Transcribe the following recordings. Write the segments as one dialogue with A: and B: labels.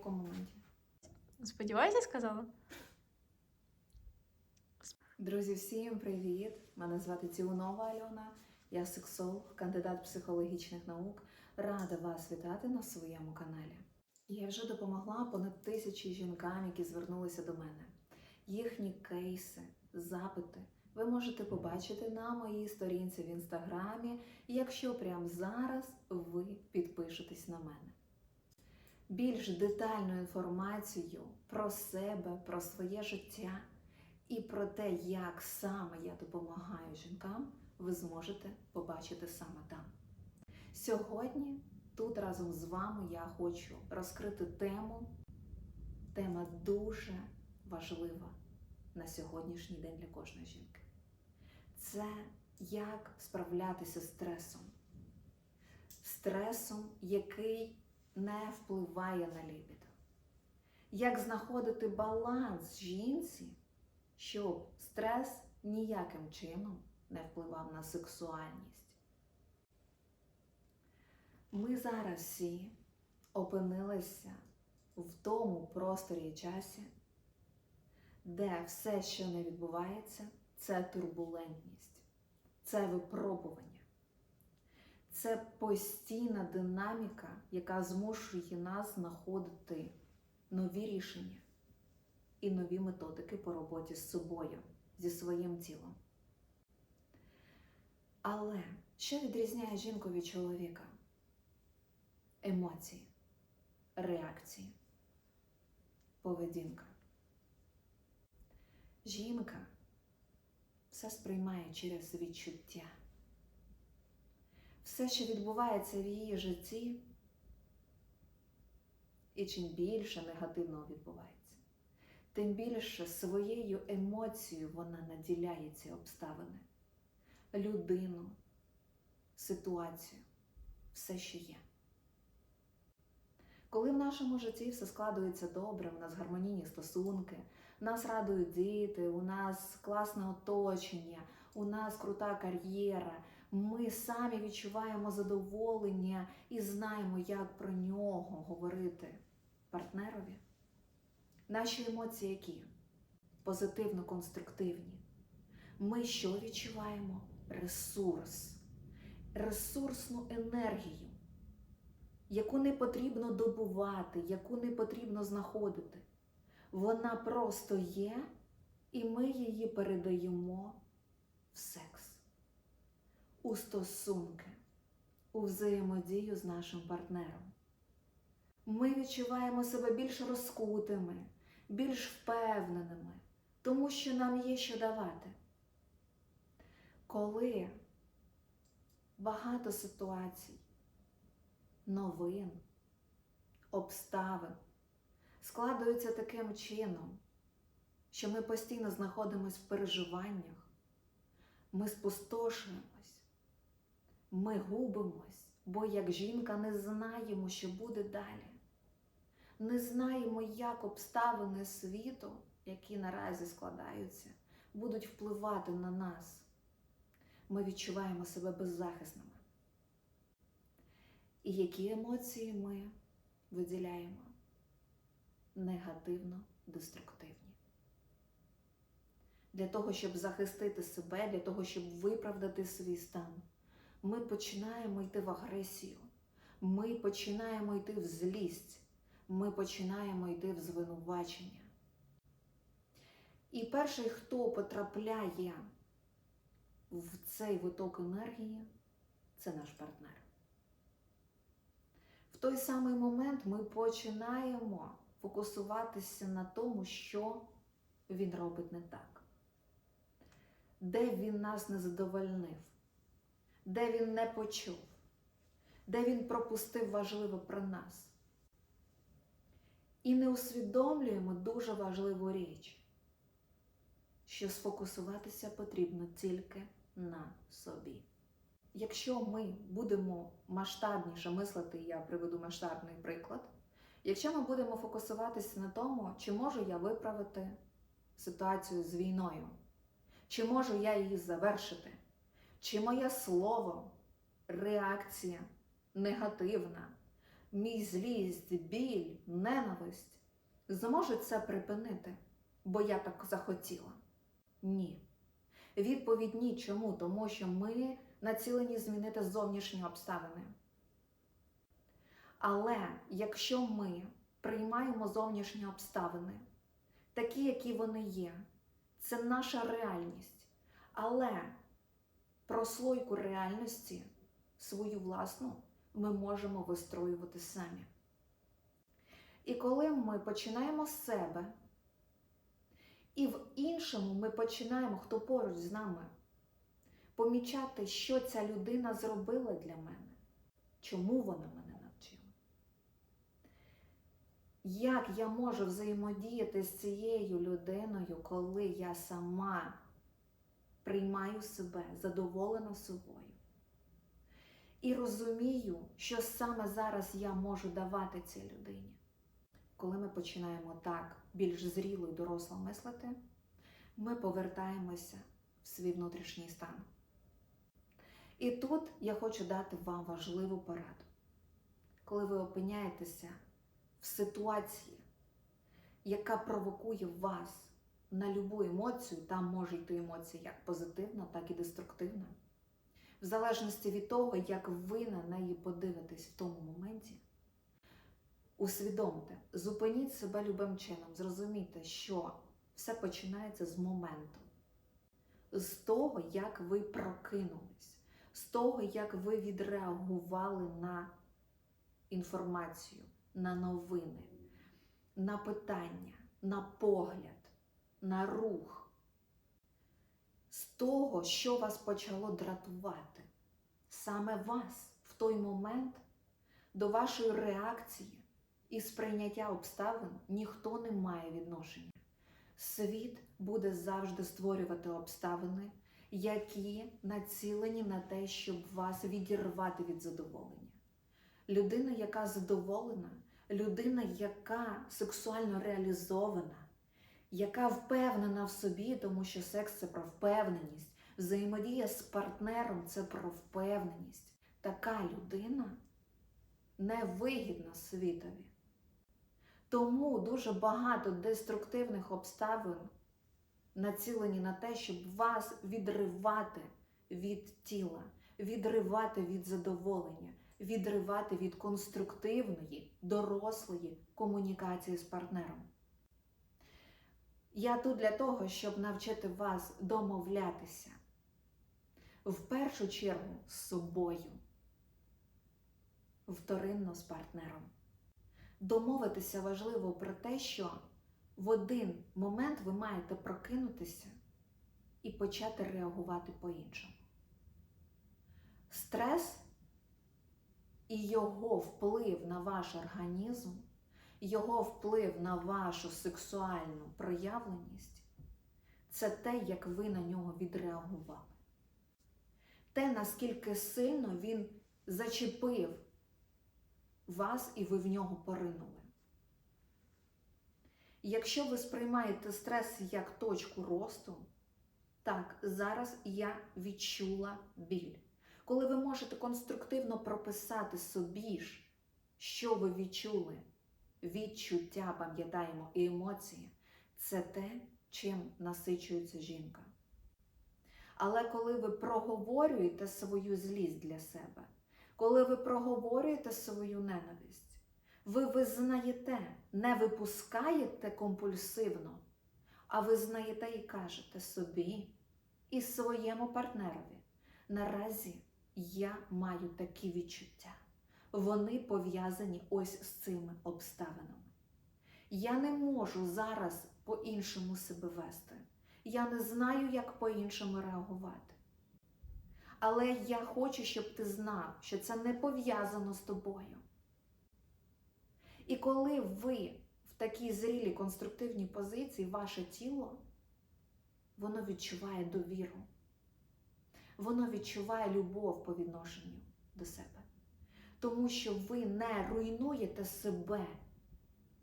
A: якому моменті?
B: Сподіваюся, сказала?
A: Друзі, всім привіт! Мене звати Цілунова Альона. Я сексолог, кандидат психологічних наук. Рада вас вітати на своєму каналі. Я вже допомогла понад тисячі жінкам, які звернулися до мене. Їхні кейси, запити ви можете побачити на моїй сторінці в інстаграмі, якщо прямо зараз ви підпишетесь на мене. Більш детальну інформацію про себе, про своє життя і про те, як саме я допомагаю жінкам, ви зможете побачити саме там. Сьогодні тут разом з вами я хочу розкрити тему. Тема дуже важлива на сьогоднішній день для кожної жінки. Це як справлятися з стресом. Стресом, який не впливає на лібідо. Як знаходити баланс жінці, щоб стрес ніяким чином не впливав на сексуальність. Ми зараз всі опинилися в тому просторі і часі, де все, що не відбувається, це турбулентність, це випробування. Це постійна динаміка, яка змушує нас знаходити нові рішення і нові методики по роботі з собою, зі своїм тілом. Але що відрізняє жінку від чоловіка? Емоції, реакції, поведінка. Жінка все сприймає через відчуття. Все, що відбувається в її житті, і чим більше негативного відбувається, тим більше своєю емоцією вона наділяє ці обставини, людину, ситуацію, все, що є. Коли в нашому житті все складується добре, у нас гармонійні стосунки, нас радують діти, у нас класне оточення, у нас крута кар'єра, ми самі відчуваємо задоволення і знаємо, як про нього говорити партнерові. Наші емоції які? Позитивно конструктивні. Ми що відчуваємо? Ресурс, ресурсну енергію, яку не потрібно добувати, яку не потрібно знаходити. Вона просто є, і ми її передаємо в секс, у стосунки, у взаємодію з нашим партнером. Ми відчуваємо себе більш розкутими, більш впевненими, тому що нам є що давати. Коли багато ситуацій, новин, обставин складуються таким чином, що ми постійно знаходимося в переживаннях, ми спустошуємось, ми губимось, бо як жінка не знаємо, що буде далі. Не знаємо, як обставини світу, які наразі складаються, будуть впливати на нас. Ми відчуваємо себе беззахисними. І які емоції ми виділяємо? Негативно-деструктивні. Для того, щоб захистити себе, для того, щоб виправдати свій стан, ми починаємо йти в агресію, ми починаємо йти в злість, ми починаємо йти в звинувачення. І перший, хто потрапляє в цей виток енергії, це наш партнер. В той самий момент ми починаємо фокусуватися на тому, що він робить не так, де він нас не задовольнив, де він не почув, де він пропустив важливе про нас. І не усвідомлюємо дуже важливу річ, що сфокусуватися потрібно тільки на собі. Якщо ми будемо масштабніше мислити, я приведу масштабний приклад, якщо ми будемо фокусуватися на тому, чи можу я виправити ситуацію з війною, чи можу я її завершити, чи моє слово, реакція негативна мій злість, біль, ненависть зможуть це припинити, бо я так захотіла? Ні. Відповідь ні. Чому? Тому що ми націлені змінити зовнішні обставини. Але якщо ми приймаємо зовнішні обставини, такі, які вони є, це наша реальність. Але прослойку реальності, свою власну, ми можемо вистроювати самі. І коли ми починаємо з себе, і в іншому ми починаємо, хто поруч з нами, помічати, що ця людина зробила для мене, чому вона мене навчила. Як я можу взаємодіяти з цією людиною, коли я сама приймаю себе, задоволена собою? І розумію, що саме зараз я можу давати цій людині. Коли ми починаємо так більш зріло і доросло мислити, ми повертаємося в свій внутрішній стан. І тут я хочу дати вам важливу пораду. Коли ви опиняєтеся в ситуації, яка провокує вас на любу емоцію, там може йти емоція як позитивна, так і деструктивна. В залежності від того, як ви на неї подивитесь в тому моменті, усвідомте, зупиніть себе любим чином, зрозумійте, що все починається з моменту, з того, як ви прокинулись, з того, як ви відреагували на інформацію, на новини, на питання, на погляд, на рух, з того, що вас почало дратувати, саме вас в той момент до вашої реакції і сприйняття обставин ніхто не має відношення. Світ буде завжди створювати обставини, які націлені на те, щоб вас відірвати від задоволення. Людина, яка задоволена, людина, яка сексуально реалізована, яка впевнена в собі, тому що секс це про впевненість, взаємодія з партнером це про впевненість. Така людина невигідна світові. Тому дуже багато деструктивних обставин націлені на те, щоб вас відривати від тіла, відривати від задоволення, відривати від конструктивної, дорослої комунікації з партнером. Я тут для того, щоб навчити вас домовлятися в першу чергу з собою, вторинно з партнером. Домовитися важливо про те, що в один момент ви маєте прокинутися і почати реагувати по-іншому. Стрес і його вплив на ваш організм, його вплив на вашу сексуальну проявленість це те, як ви на нього відреагували. Те, наскільки сильно він зачепив вас і ви в нього поринули. Якщо ви сприймаєте стрес як точку росту, так, зараз я відчула біль. Коли ви можете конструктивно прописати собі ж, що ви відчули, відчуття, пам'ятаємо, і емоції це те, чим насичується жінка. Але коли ви проговорюєте свою злість для себе, коли ви проговорюєте свою ненависть, ви визнаєте, не випускаєте компульсивно, а визнаєте і кажете собі і своєму партнерові. Наразі я маю такі відчуття. Вони пов'язані ось з цими обставинами. Я не можу зараз по-іншому себе вести. Я не знаю, як по-іншому реагувати. Але я хочу, щоб ти знав, що це не пов'язано з тобою. І коли ви в такій зрілій конструктивній позиції, ваше тіло, воно відчуває довіру, воно відчуває любов по відношенню до себе. Тому що ви не руйнуєте себе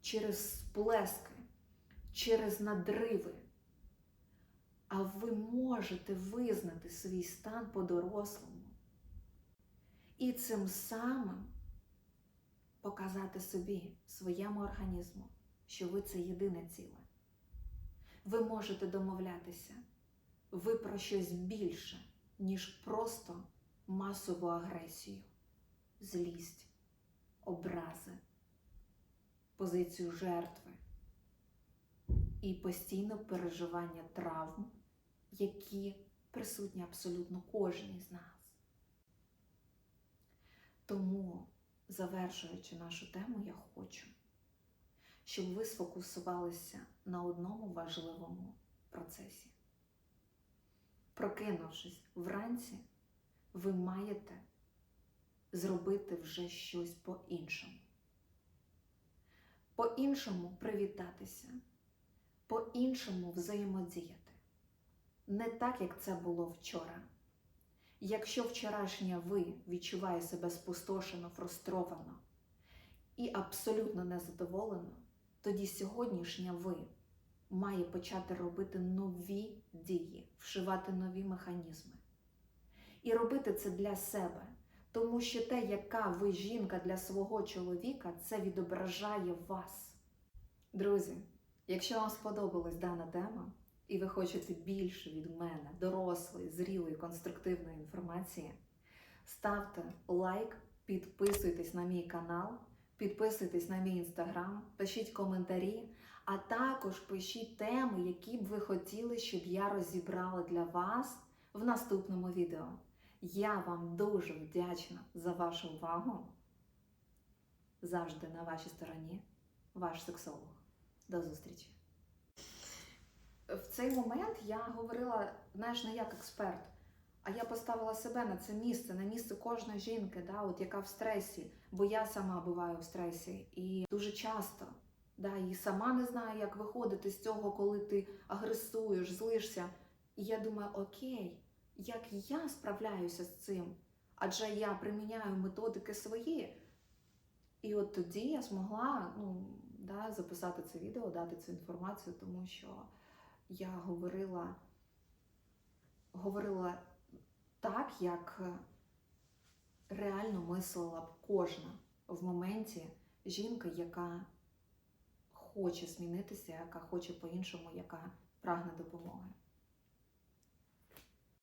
A: через сплески, через надриви, а ви можете визнати свій стан по-дорослому. І цим самим показати собі, своєму організму, що ви це єдине ціле. Ви можете домовлятися, ви про щось більше, ніж просто масову агресію, злість, образи, позицію жертви і постійне переживання травм, які присутні абсолютно кожній з нас. Тому, завершуючи нашу тему, я хочу, щоб ви сфокусувалися на одному важливому процесі. Прокинувшись вранці, ви маєте зробити вже щось по-іншому. По-іншому привітатися, по-іншому взаємодіяти. Не так, як це було вчора. Якщо вчорашнє ви відчуває себе спустошено, фрустровано і абсолютно незадоволено, тоді сьогоднішнє ви має почати робити нові дії, вшивати нові механізми. І робити це для себе, тому що те, яка ви жінка для свого чоловіка, це відображає вас. Друзі, якщо вам сподобалась дана тема, і ви хочете більше від мене, дорослої, зрілої, конструктивної інформації, ставте лайк, підписуйтесь на мій канал, підписуйтесь на мій інстаграм, пишіть коментарі, а також пишіть теми, які б ви хотіли, щоб я розібрала для вас в наступному відео. Я вам дуже вдячна за вашу увагу. Завжди на вашій стороні, ваш сексолог. До зустрічі! в цей момент я говорила, знаєш, не як експерт, а я поставила себе на це місце, на місце кожної жінки, да, от яка в стресі, бо я сама буваю в стресі. І дуже часто, да, і сама не знаю, як виходити з цього, коли ти агресуєш, злишся. І я думаю, окей, як я справляюся з цим? Адже я приміняю методики свої. І от тоді я змогла ну, да, записати це відео, дати цю інформацію, тому що я говорила, говорила так, як реально мислила б кожна в моменті жінка, яка хоче змінитися, яка хоче по-іншому, яка прагне допомоги.